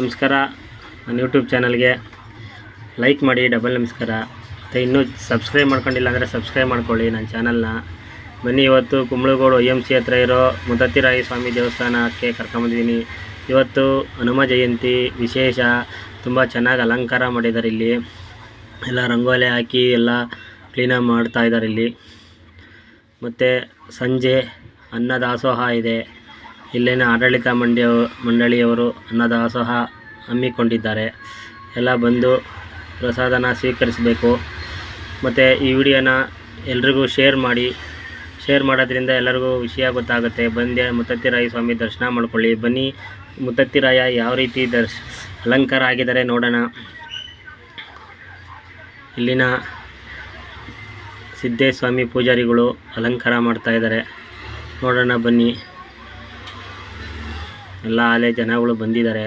ನಮಸ್ಕಾರ. ನನ್ನ ಯೂಟ್ಯೂಬ್ ಚಾನಲ್ಗೆ ಲೈಕ್ ಮಾಡಿ ಡಬಲ್ ನಮಸ್ಕಾರ. ಮತ್ತು ಇನ್ನೂ ಸಬ್ಸ್ಕ್ರೈಬ್ ಮಾಡ್ಕೊಂಡಿಲ್ಲ ಅಂದರೆ ಸಬ್ಸ್ಕ್ರೈಬ್ ಮಾಡ್ಕೊಳ್ಳಿ ನನ್ನ ಚಾನಲ್ನ ಬನ್ನಿ ಇವತ್ತು ಕುಂಬಳಗೋಡು ಐ ಎಂ ಸಿ ಹತ್ರ ಇರೋ ಮುದತ್ತಿರಾಯಿ ಸ್ವಾಮಿ ದೇವಸ್ಥಾನಕ್ಕೆ ಕರ್ಕೊಂಬಂದಿದ್ದೀನಿ ಇವತ್ತು ಹನುಮ ಜಯಂತಿ ವಿಶೇಷ. ತುಂಬ ಚೆನ್ನಾಗಿ ಅಲಂಕಾರ ಮಾಡಿದ್ದಾರೆ ಇಲ್ಲಿ. ಎಲ್ಲ ರಂಗೋಲಿ ಹಾಕಿ ಎಲ್ಲ ಕ್ಲೀನಾಗಿ ಮಾಡ್ತಾ ಇದ್ದಾರೆ ಇಲ್ಲಿ. ಮತ್ತು ಸಂಜೆ ಅನ್ನದಾಸೋಹ ಇದೆ. ಇಲ್ಲಿನ ಆಡಳಿತ ಮಂಡ್ಯ ಮಂಡಳಿಯವರು ಅನ್ನದಾಸೋಹ ಹಮ್ಮಿಕೊಂಡಿದ್ದಾರೆ. ಎಲ್ಲ ಬಂದು ಪ್ರಸಾದನ ಸ್ವೀಕರಿಸಬೇಕು. ಮತ್ತು ಈ ವಿಡಿಯೋನ ಎಲ್ರಿಗೂ ಶೇರ್ ಮಾಡಿ. ಶೇರ್ ಮಾಡೋದ್ರಿಂದ ಎಲ್ಲರಿಗೂ ವಿಷಯ ಗೊತ್ತಾಗುತ್ತೆ. ಬಂದೆ ಮುತ್ತತ್ತಿರಾಯ ಸ್ವಾಮಿ ದರ್ಶನ ಮಾಡ್ಕೊಳ್ಳಿ. ಬನ್ನಿ ಮುತ್ತತ್ತಿರಾಯ ಯಾವ ರೀತಿ ದರ್ಶ್, ಅಲಂಕಾರ ಆಗಿದ್ದಾರೆ ನೋಡೋಣ. ಇಲ್ಲಿನ ಸಿದ್ದೇಶ್ವಾಮಿ ಪೂಜಾರಿಗಳು ಅಲಂಕಾರ ಮಾಡ್ತಾ ಇದ್ದಾರೆ. ನೋಡೋಣ ಬನ್ನಿ. ಎಲ್ಲ ಆಲೆ ಜನಗಳು ಬಂದಿದ್ದಾರೆ.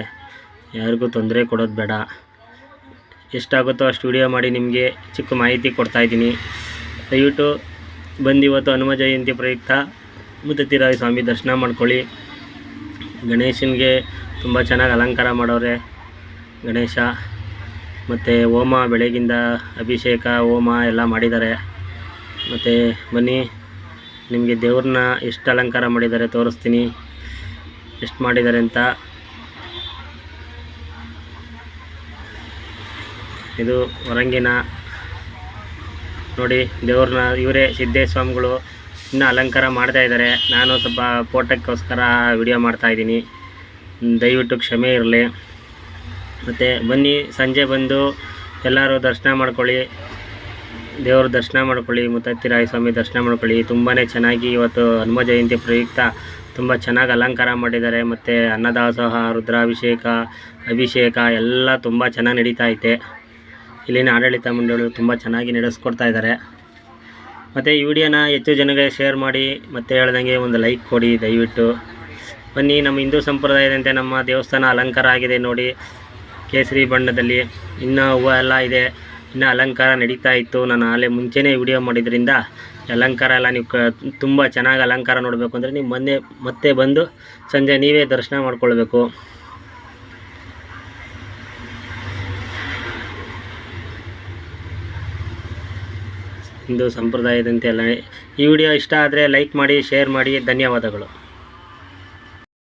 ಯಾರಿಗೂ ತೊಂದರೆ ಕೊಡೋದು ಬೇಡ. ಎಷ್ಟಾಗುತ್ತೋ ಅಷ್ಟು ವಿಡಿಯೋ ಮಾಡಿ ನಿಮಗೆ ಚಿಕ್ಕ ಮಾಹಿತಿ ಕೊಡ್ತಾಯಿದ್ದೀನಿ ದಯವಿಟ್ಟು ಬಂದು ಇವತ್ತು ಹನುಮ ಜಯಂತಿ ಪ್ರಯುಕ್ತ ಮುತ್ತತ್ತಿರಾಯ ಸ್ವಾಮಿ ದರ್ಶನ ಮಾಡ್ಕೊಳ್ಳಿ. ಗಣೇಶನಿಗೆ ತುಂಬ ಚೆನ್ನಾಗಿ ಅಲಂಕಾರ ಮಾಡೋರೆ ಗಣೇಶ. ಮತ್ತು ಹೋಮ ಬೆಳಗಿಂದ ಅಭಿಷೇಕ, ಹೋಮ ಎಲ್ಲ ಮಾಡಿದ್ದಾರೆ. ಮತ್ತು ಬನ್ನಿ, ನಿಮಗೆ ದೇವ್ರನ್ನ ಎಷ್ಟು ಅಲಂಕಾರ ಮಾಡಿದ್ದಾರೆ ತೋರಿಸ್ತೀನಿ. ಎಷ್ಟು ಮಾಡಿದ್ದಾರೆ ಅಂತ. ಇದು ಹೊರಂಗಿನ. ನೋಡಿ, ದೇವ್ರನ್ನ, ಇವರೇ ಸಿದ್ದೇಶ್ವಾಮಿಗಳು ಇನ್ನೂ ಅಲಂಕಾರ ಮಾಡ್ತಾ ಇದ್ದಾರೆ. ನಾನು ಸ್ವಲ್ಪ ಫೋಟೋಕ್ಕೋಸ್ಕರ ವಿಡಿಯೋ ಮಾಡ್ತಾ ಇದ್ದೀನಿ. ದಯವಿಟ್ಟು ಕ್ಷಮೆ ಇರಲಿ. ಮತ್ತು ಬನ್ನಿ, ಸಂಜೆ ಬಂದು ಎಲ್ಲರೂ ದರ್ಶನ ಮಾಡ್ಕೊಳ್ಳಿ. ದೇವ್ರ ದರ್ಶನ ಮಾಡ್ಕೊಳ್ಳಿ, ಮುತ್ತತ್ತಿರಾಯ ಸ್ವಾಮಿ ದರ್ಶನ ಮಾಡ್ಕೊಳ್ಳಿ. ತುಂಬಾ ಚೆನ್ನಾಗಿ ಇವತ್ತು ಹನುಮ ಜಯಂತಿ ಪ್ರಯುಕ್ತ ತುಂಬ ಚೆನ್ನಾಗಿ ಅಲಂಕಾರ ಮಾಡಿದ್ದಾರೆ. ಮತ್ತು ಅನ್ನದಾಸೋಹ ರುದ್ರಾಭಿಷೇಕ, ಅಭಿಷೇಕ ಎಲ್ಲ ತುಂಬ ಚೆನ್ನಾಗಿ ನಡೀತಾ ಐತೆ. ಇಲ್ಲಿನ ಆಡಳಿತ ಮಂಡಳಿಗಳು ತುಂಬ ಚೆನ್ನಾಗಿ ನಡೆಸ್ಕೊಡ್ತಾ ಇದ್ದಾರೆ. ಮತ್ತು ಈ ವಿಡಿಯೋನ ಹೆಚ್ಚು ಜನಗಳಿಗೆ ಶೇರ್ ಮಾಡಿ, ಮತ್ತೆ ಹೇಳ್ದಂಗೆ ಒಂದು ಲೈಕ್ ಕೊಡಿ, ದಯವಿಟ್ಟು. ಬನ್ನಿ, ನಮ್ಮ ಹಿಂದೂ ಸಂಪ್ರದಾಯದಂತೆ ನಮ್ಮ ದೇವಸ್ಥಾನ ಅಲಂಕಾರ ಆಗಿದೆ ನೋಡಿ. ಕೇಸರಿ ಬಣ್ಣದಲ್ಲಿ, ಇನ್ನೂ ಹೂವು ಎಲ್ಲ ಇದೆ. ಇನ್ನು ಅಲಂಕಾರ ನಡೀತಾ ಇತ್ತು. ನಾನು ಆಲೇ ಮುಂಚೆನೇ ವಿಡಿಯೋ ಮಾಡಿದ್ರಿಂದ ಅಲಂಕಾರ ಎಲ್ಲ ನೀವು ಕ, ತುಂಬ ಚೆನ್ನಾಗಿ ಅಲಂಕಾರ ನೋಡಬೇಕು ಅಂದರೆ ನೀವು ಮೊನ್ನೆ, ಮತ್ತೆ ಬಂದು ಸಂಜೆ ನೀವೇ ದರ್ಶನ ಮಾಡ್ಕೊಳ್ಬೇಕು. ಹಿಂದೂ ಸಂಪ್ರದಾಯದಂತೆ ಎಲ್ಲ ಈ ವಿಡಿಯೋ ಇಷ್ಟ ಆದರೆ ಲೈಕ್ ಮಾಡಿ ಶೇರ್ ಮಾಡಿ. ಧನ್ಯವಾದಗಳು.